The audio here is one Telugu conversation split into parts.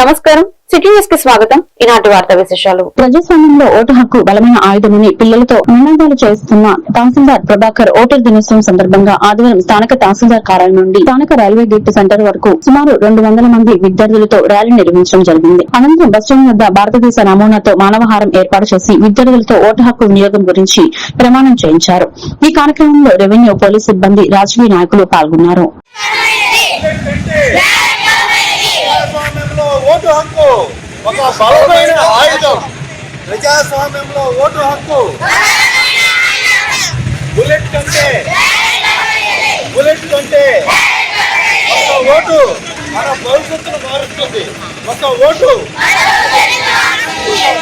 నమస్కారం. సిటీ న్యూస్కి స్వాగతం. ఈనాటి వార్తా విశేషాలు. ప్రజాస్వామ్యంలో ఓటు హక్కు బలమైన ఆయుధమని పిల్లలతో నినాదాలు చేస్తున్న తహసీల్దార్ ప్రభాకర్ ఓటర్ దినోత్సవం సందర్భంగా ఆదివారం స్థానిక తహసీల్దార్ కార్యాలయం నుండి స్థానిక రైల్వే గేట్ సెంటర్ వరకు సుమారు రెండు వందల మంది విద్యార్థులతో ర్యాలీ నిర్వహించడం జరిగింది. అనంతరం బస్టాండ్ వద్ద భారతదేశ నమూనాతో మానవహారం ఏర్పాటు చేసి విద్యార్థులతో ఓటు హక్కు వినియోగం గురించి ప్రమాణం చేయించారు. ఈ కార్యక్రమంలో రెవెన్యూ పోలీస్ సిబ్బంది రాజకీయ నాయకులు పాల్గొన్నారు. హక్కు ఒక బలమైన ఆయుధం. ప్రజాస్వామ్యంలో ఓటు హక్కు. బుల్లెట్ కంటే బుల్లెట్ కంటే ఒక ఓటు మన భవిష్యత్తును మారుస్తుంది. ఒక ఓటు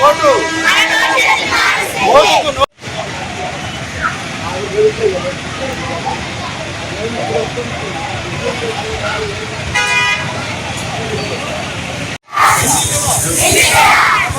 ఓటు ఓటుకు నో- జాతి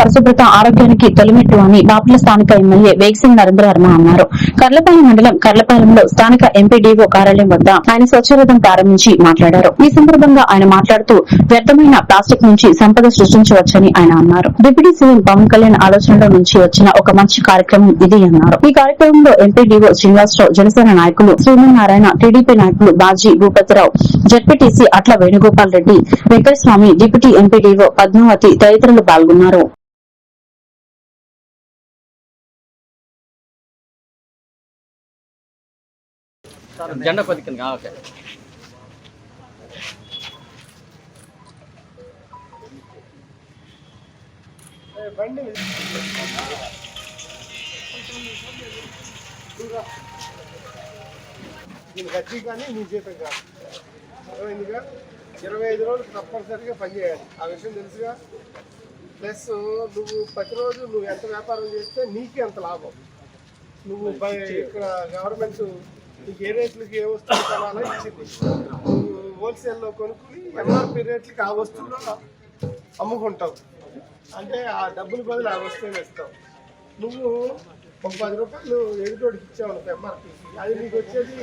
పరిశుభ్రత ఆరోగ్యానికి తొలిమెట్టు అని బాపుల స్థానిక ఎమ్మెల్యే వేగసింగ్ నరేంద్ర వర్మ అన్నారు. కర్లపాలెం మండలం కర్లపాలెంలో స్థానిక ఎంపీడీఓ కార్యాలయం వద్ద ఆయన స్వచ్ఛరథం ప్రారంభించి మాట్లాడారు. ఈ సందర్భంగా ఆయన మాట్లాడుతూ వ్యర్థమైన ప్లాస్టిక్ నుంచి సంపద సృష్టించవచ్చని ఆయన అన్నారు. డిప్యూటీ సీఎం పవన్ కళ్యాణ్ ఆలోచనలో నుంచి వచ్చిన ఒక మంచి కార్యక్రమం ఇది అన్నారు. ఈ కార్యక్రమంలో ఎంపీడీఓ శ్రీనివాసరావు జనసేన నాయకులు శ్రీమన్నారాయణ టీడీపీ నాయకులు Baji Bhupathirao ZPTC Atla Venugopal Reddy Venkataswamy deputy MPDO Padmavathi తదితరులు పాల్గొన్నారు. జెండా కొద్దిగా ఓకే. దీనికి వచ్చి కానీ నీ జీతం కాదు. అర్థమైందిగా? ఇరవై ఐదు రోజులు తప్పనిసరిగా పనిచేయాలి ఆ విషయం తెలుసుగా? ప్లస్ నువ్వు ప్రతిరోజు నువ్వు ఎంత వ్యాపారం చేస్తే నీకే అంత లాభం. నువ్వు ఇక్కడ గవర్నమెంట్ నీకు ఏ రేట్లకి ఏ వస్తువులు కావాలో ఇచ్చింది. నువ్వు హోల్సేల్లో కొనుక్కుని ఎంఆర్పి రేట్లకి ఆ వస్తువులు అమ్ముకుంటావు అంటే ఆ డబ్బులు బదులు ఆ వస్తువులు ఇస్తావు నువ్వు ఒక పది రూపాయలు ఎదుటోడికి ఇచ్చావు అనుకో ఎంఆర్పీకి అది నీకు వచ్చేది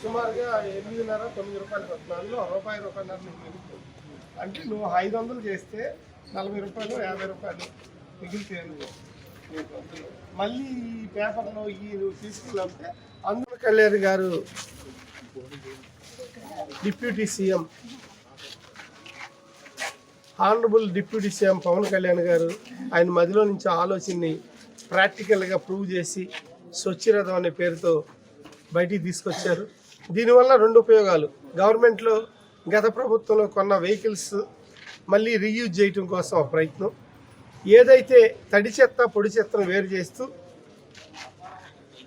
సుమారుగా ఎనిమిదిన్నర తొమ్మిది రూపాయలు పద్నాలుగులో రూపాయి రూపాయన్నర నీకు మిగులుతుంది అంటే నువ్వు ఐదు వందలు చేస్తే నలభై రూపాయలు యాభై రూపాయలు మిగిలితే నువ్వు. మళ్ళీ ఈ పేపర్లో ఈ నువ్వు తీసుకెళ్ళితే అందరు Kalyan garu deputy CM honourable deputy CM Pawan Kalyan garu ఆయన మదిలో నుంచి ఆలోచనని ప్రాక్టికల్గా ప్రూవ్ చేసి స్వచ్ఛరథం అనే పేరుతో బయటికి తీసుకొచ్చారు. దీనివల్ల రెండు ఉపయోగాలు. గవర్నమెంట్లో గత ప్రభుత్వంలో కొన్న వెహికల్స్ మళ్ళీ రీయూజ్ చేయటం కోసం ఒక ప్రయత్నం. ఏదైతే తడి చెత్త పొడి చెత్తను వేరు చేస్తూ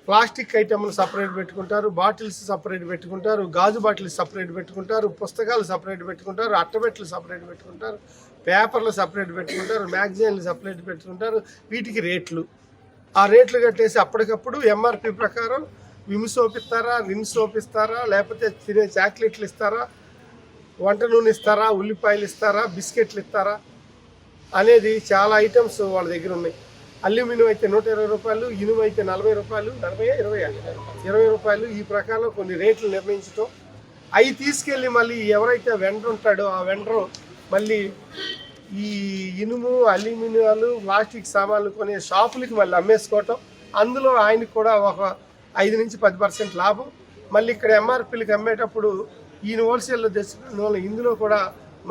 ప్లాస్టిక్ ఐటమ్లు సపరేట్ పెట్టుకుంటారు బాటిల్స్ సపరేట్ పెట్టుకుంటారు గాజు బాటిల్స్ సపరేట్ పెట్టుకుంటారు పుస్తకాలు సపరేట్ పెట్టుకుంటారు అట్టబెట్టలు సపరేట్ పెట్టుకుంటారు పేపర్లు సపరేట్ పెట్టుకుంటారు మ్యాగజైన్లు సపరేట్ పెట్టుకుంటారు వీటికి రేట్లు. ఆ రేట్లు కట్టేసి అప్పటికప్పుడు ఎంఆర్పి ప్రకారం విమ్ సోప్ ఇస్తారా రిన్ సోప్ ఇస్తారా లేకపోతే తినే చాక్లెట్లు ఇస్తారా వంట నూనె ఇస్తారా ఉల్లిపాయలు ఇస్తారా బిస్కెట్లు ఇస్తారా అనేది చాలా ఐటమ్స్ వాళ్ళ దగ్గర ఉన్నాయి. అల్యూమినియం అయితే నూట ఇరవై రూపాయలు ఇనుము అయితే నలభై రూపాయలు నలభై ఇరవై ఇరవై రూపాయలు ఈ ప్రకారం కొన్ని రేట్లు నిర్ణయించడం అవి తీసుకెళ్ళి మళ్ళీ ఎవరైతే వెండర్ ఉంటాడో ఆ వెండర్ మళ్ళీ ఈ ఇనుము అల్యూమినియాలు ప్లాస్టిక్ సామాన్లు కొనే షాపులకి మళ్ళీ అమ్మేసుకోవటం. అందులో ఆయనకు కూడా ఒక ఐదు నుంచి పది పర్సెంట్ లాభం. మళ్ళీ ఇక్కడ ఎంఆర్పీలకు అమ్మేటప్పుడు ఈయన హోల్సేల్లో తెచ్చుకున్న ఇందులో కూడా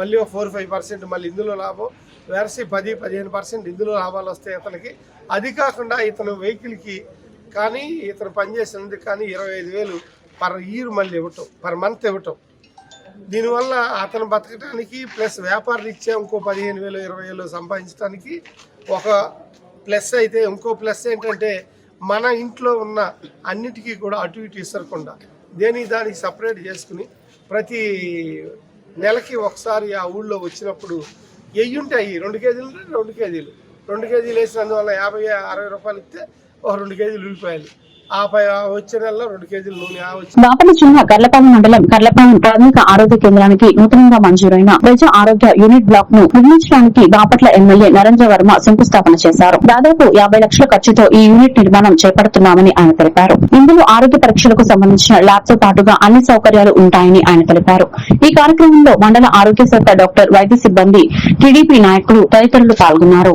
మళ్ళీ ఒక ఫోర్ ఫైవ్ పర్సెంట్ మళ్ళీ ఇందులో లాభం. వెరసి పది పదిహేను పర్సెంట్ ఇందులో లాభాలు వస్తాయి అతనికి. అది కాకుండా ఇతను వెహికల్కి కానీ ఇతను పనిచేసినందుకు కానీ ఇరవై ఐదు వేలు పర్ ఇయర్ మళ్ళీ ఇవ్వటం పర్ మంత్ ఇవ్వటం. దీనివల్ల అతను బతకడానికి ప్లస్ వ్యాపార రీత్యా ఇంకో పదిహేను వేలు ఇరవై వేలు సంపాదించడానికి ఒక ప్లస్ అయితే ఇంకో ప్లస్ ఏంటంటే మన ఇంట్లో ఉన్న అన్నిటికీ కూడా అటు ఇటు ఇసరకుండా దేని దానికి సపరేట్ చేసుకుని ప్రతి నెలకి ఒకసారి ఆ ఊళ్ళో వచ్చినప్పుడు ఎయ్యి ఉంటాయి రెండు కేజీలు రెండు కేజీలు. రెండు కేజీలు వేసినందువల్ల యాభై అరవై రూపాయలు ఇస్తే ఒక రెండు కేజీలు ఉల్లిపాయలు. ఆ జిల్లా కర్లపాలెం మండలం కర్లపాలెం ప్రాథమిక ఆరోగ్య కేంద్రానికి నూతనంగా మంజూరైన ప్రజా ఆరోగ్య యూనిట్ బ్లాక్ను నిర్మించడానికి బాపట్ల ఎమ్మెల్యే నరేంద్ర వర్మ శంకుస్థాపన చేశారు. దాదాపు యాభై లక్షల ఖర్చుతో ఈ యూనిట్ నిర్మాణం చేపడుతున్నామని ఆయన తెలిపారు. ఇందులో ఆరోగ్య పరీక్షలకు సంబంధించిన ల్యాబ్తో పాటుగా అన్ని సౌకర్యాలు ఉంటాయని ఆయన తెలిపారు. ఈ కార్యక్రమంలో మండల ఆరోగ్య శాఖ డాక్టర్ వైద్య సిబ్బంది టీడీపీ నాయకులు తదితరులు పాల్గొన్నారు.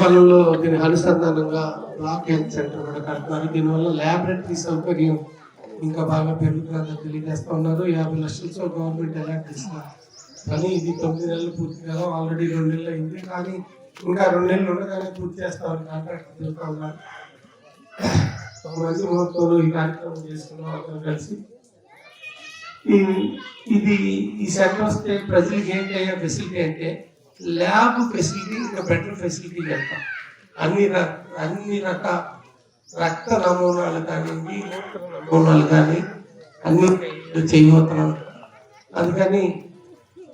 కల్పలో దీని అనుసంధానంగా బ్లాక్ హెల్త్ సెంటర్ కూడా కడుతున్నారు దీనివల్ల ల్యాబొరేటరీ సౌకర్యం ఇంకా బాగా పెరుగుతుందని తెలియజేస్తా ఉన్నారు. యాభై లక్షలతో గవర్నమెంట్ అలాట్ చేస్తున్నారు కానీ ఇది తొమ్మిది నెలలు పూర్తి కాదు ఆల్రెడీ రెండు నెలలు అయింది. కానీ ఇంకా రెండు నెలలు ఉండగానే పూర్తి చేస్తామని కాంట్రాక్ట్ చెప్తా ఉన్నారు. ఒక మంచి ముహూర్తంలో ఈ కార్యక్రమం చేసుకున్నాం అందరం కలిసి. ఇది ఈ సెంటర్ వస్తే ప్రజలకి ఏంటి అయ్యే ఫెసిలిటీ అంటే ల్యాబ్ ఫెసిలిటీ ఇంకా బెటర్ ఫెసిలిటీ చేస్తాం అన్ని అన్ని రకాల రక్త నమూనాలు కానివ్వండి నమూనాలు కానీ అన్ని చేయబోతున్నాం అందుకని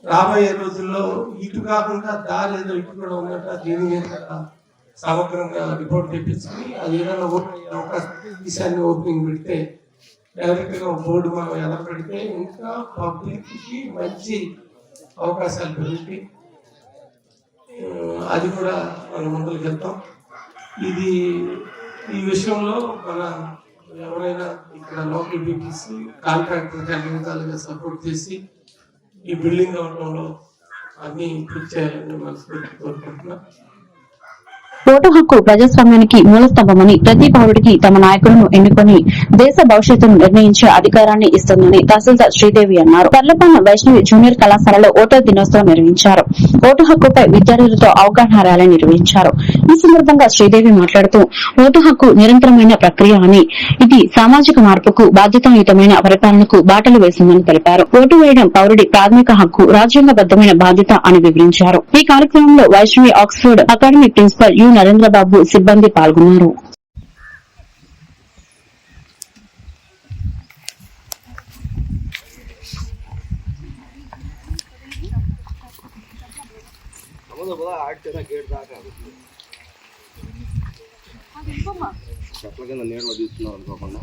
రాబోయే రోజుల్లో ఇటు కాకుండా దారి ఏదో ఇటు కూడా ఉన్నట్ట దీని మీద సమగ్రంగా రిపోర్ట్ తెప్పించుకుని అది ఏదైనా ఓపెన్ అయ్యే అవకాశం ఉంటే ఓపెనింగ్ పెడితే డైరెక్ట్గా బోర్డు మనం ఎలా పెడితే ఇంకా పబ్లిక్కి మంచి అవకాశాలు పెరుగుతాయి. అది కూడా మనం ముందుకు వెళ్తాం ఇది ఈ విషయంలో మన ఎవరైనా ఇక్కడ లోకల్ పీపుల్స్ కాంట్రాక్టర్ అన్ని విధాలుగా సపోర్ట్ చేసి ఈ బిల్డింగ్ అవడంలో అన్ని పూర్తి చేయాలని మనస్ఫూర్తి కోరుకుంటున్నాం. ఓటు హక్కు ప్రజాస్వామ్యానికి మూలస్తంభమని ప్రతి పౌరుడికి తమ నాయకులను ఎన్నుకొని దేశ భవిష్యత్తును నిర్ణయించే అధికారాన్ని ఇస్తుందని తహసీల్దార్ శ్రీదేవి అన్నారు. పర్లపాలెం వైష్ణవి జూనియర్ కళాశాలలో ఓటర్ దినోత్సవం నిర్వహించారు. ఓటు హక్కుపై విద్యార్థులతో అవగాహన ర్యాలీ నిర్వహించారు. ఈ సందర్భంగా శ్రీదేవి మాట్లాడుతూ ఓటు హక్కు నిరంతరమైన ప్రక్రియ అని ఇది సామాజిక మార్పుకు బాధ్యతాయుతమైన పరిపాలనకు బాటలు వేసిందని తెలిపారు. ఓటు వేయడం పౌరుడి ప్రాథమిక హక్కు రాజ్యాంగబద్దమైన బాధ్యత అని వివరించారు. ఈ కార్యక్రమంలో Vaishnavi Oxford academy principal U. Narendrababu సిబ్బంది పాల్గొన్నారు. చెట్ల కింద నీళ్ళు తీసుకున్నాం అనుకోకుండా.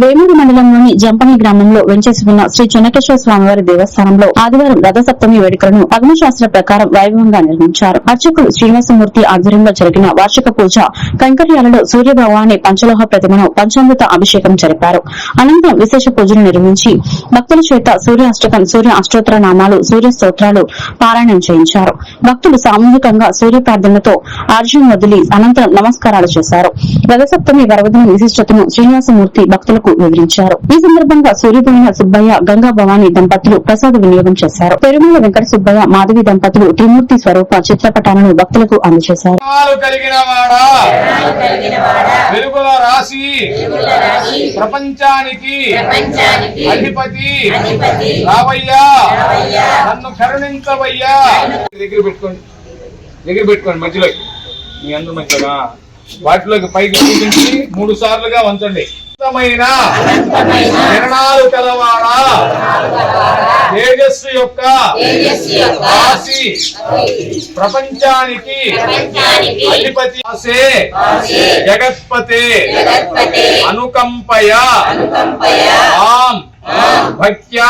వేమూరు మండలంలోని జంపని గ్రామంలో వెంచేసి ఉన్న శ్రీ చెన్నకేశ్వర స్వామివారి దేవస్థానంలో ఆదివారం రథసప్తమి వేడుకలను అగ్నిశాస్త్ర ప్రకారం వైభవంగా నిర్మించారు అర్చకులు శ్రీనివాసమూర్తి ఆధ్వర్యంలో జరిగిన వార్షిక పూజ కైంకర్యాలలో సూర్యభగవాని పంచలోహ ప్రతిమను పంచామృత అభిషేకం జరిపారు. అనంతరం విశేష పూజలు నిర్వహించి భక్తుల చేత సూర్య అష్టకం సూర్య అష్టోత్తర నామాలు సూర్య స్తోత్రాలు పారాయణం చేయించారు. భక్తులు సామూహికంగా సూర్య ప్రార్థనతో అర్జున్ వదిలి అనంతరం నమస్కారాలు చేశారు. రథసప్తమి పర్వదిన విశిష్టతను శ్రీనివాసమూర్తి భక్తులకు మీడియాకు వివరించారు. ఈ సందర్భంగా సూర్యపోయిన సుబ్బయ్య గంగా భవాని దంపతులు ప్రసాద వినియోగం చేశారు. పెరుమల వెంకట సుబ్బయ్య మాధవి దంపతులు త్రిమూర్తి స్వరూప చిత్రపటాలను భక్తులకు అందజేశారు. వెలుగుల రాశి? ప్రపంచానికి అధిపతి? రావయ్యా? నన్ను కరుణించవయ్యా? దగ్గర పెట్టుకోండి. దగ్గర పెట్టుకోండి మధ్యలో మీ అందరూ మధ్యలో. వాటిలోకి పైకి చూపించి మూడు సార్లుగా వంచండి. అనంతమైన కిరణాలు కలవాడా? తేజస్సు యొక్క రాశి ప్రపంచానికి అధిపతి ఆసే. జగత్పతే. అనుకంపయ. ఆం. భక్త్యా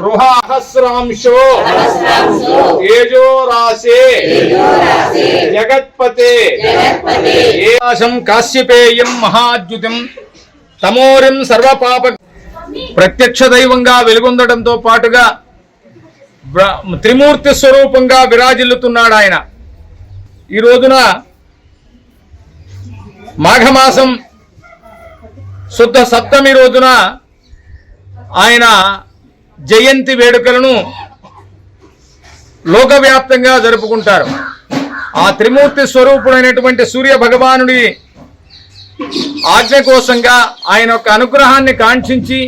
గృహసహస్రాంశో తేజో రాసే జగత్పతే ఏకాశం కాశ్యపేయం మహాద్యుతం తమోరిం సర్వపాప ప్రత్యక్ష దైవంగా వెలుగొందడంతో పాటుగా త్రిమూర్తి స్వరూపంగా విరాజిల్లుతున్నాడు ఆయన. ఈ రోజున మాఘమాసం శుద్ధ సప్తమి రోజున ఆయన జయంతి వేడుకలను లోకవ్యాప్తంగా జరుపుకుంటారు. ఆ త్రిమూర్తి స్వరూపుడైనటువంటి సూర్య భగవానుడి ఆజ్ఞ కోసంగా ఆయన యొక్క అనుగ్రహాన్ని కాంక్షించి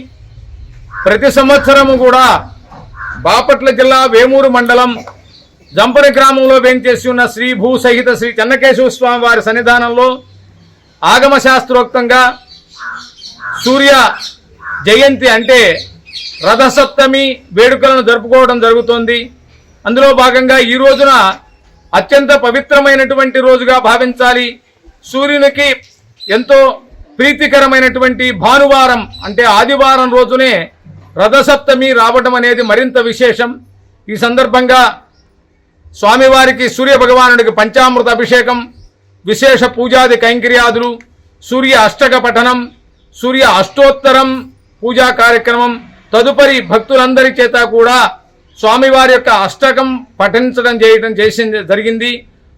ప్రతి సంవత్సరము కూడా బాపట్ల జిల్లా వేమూరు మండలం జంపని గ్రామంలో వేంచేసి ఉన్న శ్రీ భూ సహిత శ్రీ చెన్నకేశవ స్వామి వారి సన్నిధానంలో ఆగమ శాస్త్రోక్తంగా సూర్య జయంతి అంటే రథసప్తమి వేడుకలను జరుపుకోవడం జరుగుతోంది. అందులో భాగంగా ఈ రోజున అత్యంత పవిత్రమైనటువంటి రోజుగా భావించాలి. సూర్యునికి ఎంతో ప్రీతికరమైనటువంటి భానువారం అంటే ఆదివారం రోజునే రథసప్తమి రావడం అనేది మరింత విశేషం. ఈ సందర్భంగా స్వామివారికి సూర్య భగవానుడికి పంచామృత అభిషేకం విశేష పూజాది కైంకర్యాదులు సూర్య అష్టక పఠనం సూర్య అష్టోత్తరం పూజా కార్యక్రమం తదుపరి భక్తులందరి చేత కూడా స్వామివారి యొక్క అష్టకం పఠించడం చేయడం చేసింది జరిగింది.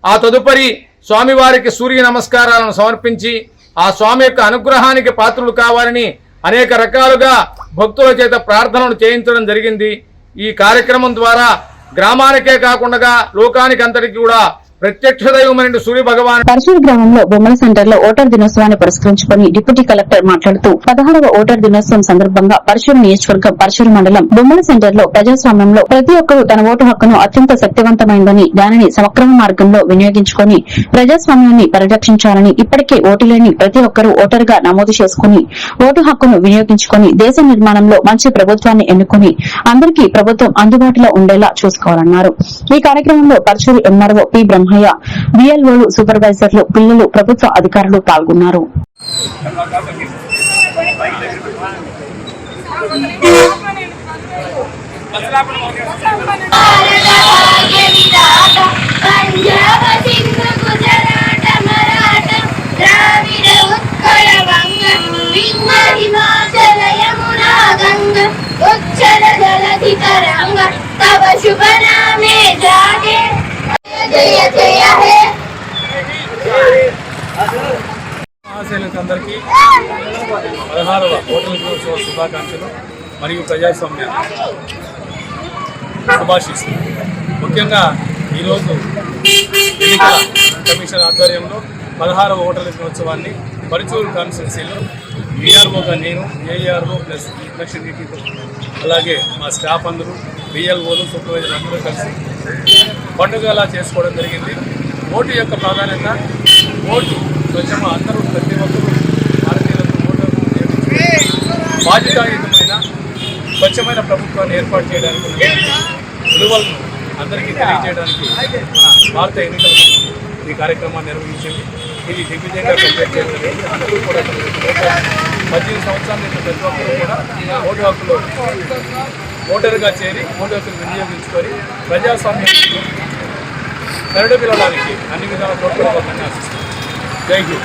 ఆ తదుపరి స్వామివారికి సూర్య నమస్కారాలను సమర్పించి ఆ స్వామి యొక్క అనుగ్రహానికి పాత్రులు కావాలని అనేక రకాలుగా భక్తుల చేత ప్రార్థనలు చేయించడం జరిగింది. ఈ కార్యక్రమం ద్వారా గ్రామానికే కాకుండా లోకానికి అంతటికి కూడా ప్రత్యక్ష దైవమైన సూర్య భగవాన్ పరశూరు గ్రామంలో బొమ్మల సెంటర్లో ఓటర్ దినోత్సవాన్ని పురస్కరించుకుని డిప్యూటీ కలెక్టర్ మాట్లాడుతూ పదహారవ ఓటర్ దినోత్సవం సందర్భంగా పరశూరు నియోజకవర్గం పరశూరు మండలం బొమ్మల సెంటర్లో ప్రజాస్వామ్యంలో ప్రతి ఒక్కరూ తన ఓటు హక్కును అత్యంత శక్తివంతమైందని దానిని సమక్రమ మార్గంలో వినియోగించుకుని ప్రజాస్వామ్యాన్ని పరిరక్షించాలని ఇప్పటికే ఓటు లేని ప్రతి ఒక్కరూ ఓటర్గా నమోదు చేసుకుని ఓటు హక్కును వినియోగించుకుని దేశ నిర్మాణంలో మంచి ప్రభుత్వాన్ని ఎన్నుకుని అందరికీ ప్రభుత్వం అందుబాటులో ఉండేలా చూసుకోవాలన్నారు. ఈ కార్యక్రమంలో పరశురు ఎంఆర్ఓ పి. బ్రహ్మయ్య బిఎల్ఓలు సూపర్వైజర్లు పిల్లలు ప్రభుత్వ అధికారులు పాల్గొన్నారు. పంజాబ సింధు గుజరాట మరాఠ పదహారవ ఓటర్ల దినోత్సవ శుభాకాంక్షలు మరియు ప్రజాస్వామ్య శుభాశీస్సులు. ముఖ్యంగా ఈరోజు ఎన్నికల కమిషన్ ఆధ్వర్యంలో పదహారవ ఓటర్ల దినోత్సవాన్ని పరుచూరు కాన్స్టిట్యున్సీలో బీఆర్ఓగా నేను ఏఆర్ఓ ప్లస్ ఎలక్షన్ అలాగే మా స్టాఫ్ అందరూ బిఎల్ఓలు సూపర్వైజర్ అందరూ కలిసి పండుగలా చేసుకోవడం జరిగింది? ఓటు యొక్క ప్రాధాన్యత ఓటు కొంచెం అందరూ ప్రతి ఒక్కరూ భారతీయులకు ఓటు హక్కు బాధ్యతాయుతమైన స్వచ్ఛమైన ప్రభుత్వాన్ని ఏర్పాటు చేయడానికి విలువలను అందరికీ తెలియజేయడానికి భారత ఎన్నికల ఈ కార్యక్రమాన్ని నిర్వహించింది. ఇది దిగ్విజయంగా కంప్లీట్ అందరూ కూడా పద్దెనిమిది సంవత్సరాల నుంచి ప్రతి ఒక్కరూ కూడా ఓటు హక్కులో ఓటరుగా చేరి ఓటు హక్కును వినియోగించుకొని ప్రజాస్వామ్యం కరడు పిల్లడానికి అన్ని విధాల తోడ్పడబోతుందని ఆశిస్తున్నాను. థ్యాంక్ యూ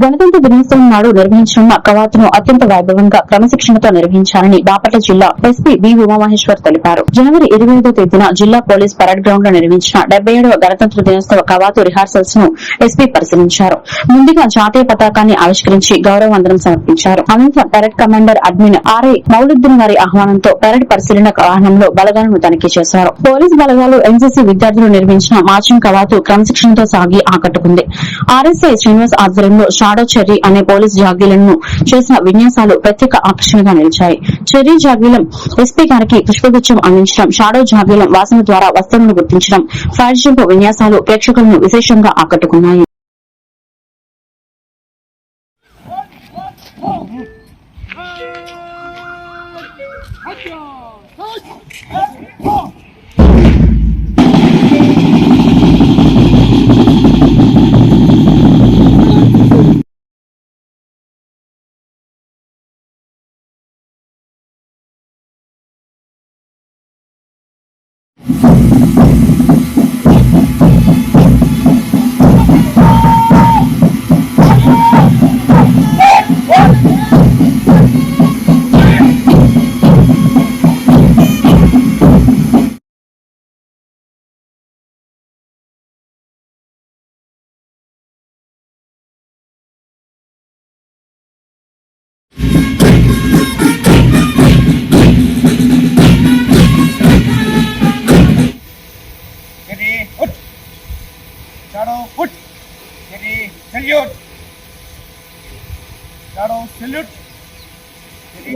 గణతంత్ర దినోత్సవం నాడు నిర్వహించనున్న కవాతును అత్యంత వైభవంగా క్రమశిక్షణతో నిర్వహించాలని బాపట్ల జిల్లా ఎస్పీ బి ఉమామహేశ్వర్ తెలిపారు. జనవరి ఇరవై ఐదో తేదీన జిల్లా పోలీస్ పరేడ్ గ్రౌండ్లో నిర్వహించిన డెబ్బై ఏడవ గణతంత్ర దినోత్సవ కవాతు రిహార్సల్స్ను ఎస్పీ పరిశీలించారు. ముందుగా జాతీయ పతాకాన్ని ఆవిష్కరించి గౌరవ వందనం సమర్పించారు. అనంతరం parade commander admin RI Mouluddin గారి ఆహ్వానంతో పరేడ్ పరిశీలన వాహనంలో బలగాలను తనిఖీ చేశారు. పోలీస్ బలగాలు ఎన్సీసీ విద్యార్థులు నిర్మించిన మార్చింగ్ కవాతు క్రమశిక్షణతో సాగి ఆకట్టుకుంది. ఆర్ఎస్ఐ శ్రీనివాస్ ఆధ్వర్యంలో షాడో చెర్రీ అనే పోలీస్ జాగీలను చేసిన విన్యాసాలు ప్రత్యేక ఆకర్షణగా నిలిచాయి. చెర్రీ జాగీలం ఎస్పీ గారికి పుష్పగుచ్చం అందించడం షాడో జాగీలం వాసన ద్వారా వస్తువులను గుర్తించడం ఫైర్ విన్యాసాలు ప్రేక్షకులను విశేషంగా ఆకట్టుకున్నాయి.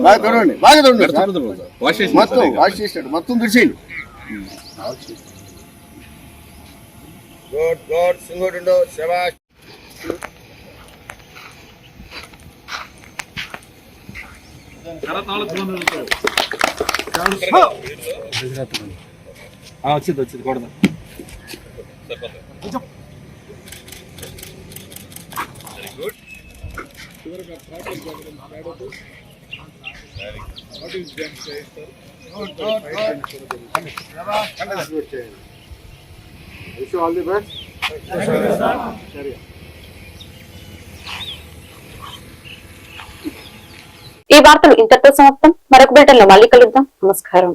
బాగా చూడండి బాగా చూడండి సార్. మొత్తం వాష్ చేసినట్టు మొత్తం తుడిచేయండి గుడ్ గుడ్ సింగోడు శబాష్ వచ్చింది వచ్చింది కొడదాం. చివరికి ఆ థర్డ్ ఎగ్జామ్ మాట్లాడుతూ వాట్ ఈస్ ఎగ్జామ్ చేయిస్తారు విష్ ఆల్ ది బెస్ట్ ఈ వార్తలు ఇంతటితో సమాప్తం. మరొక బిల్టన్ మళ్ళీ కలుద్దాం. నమస్కారం.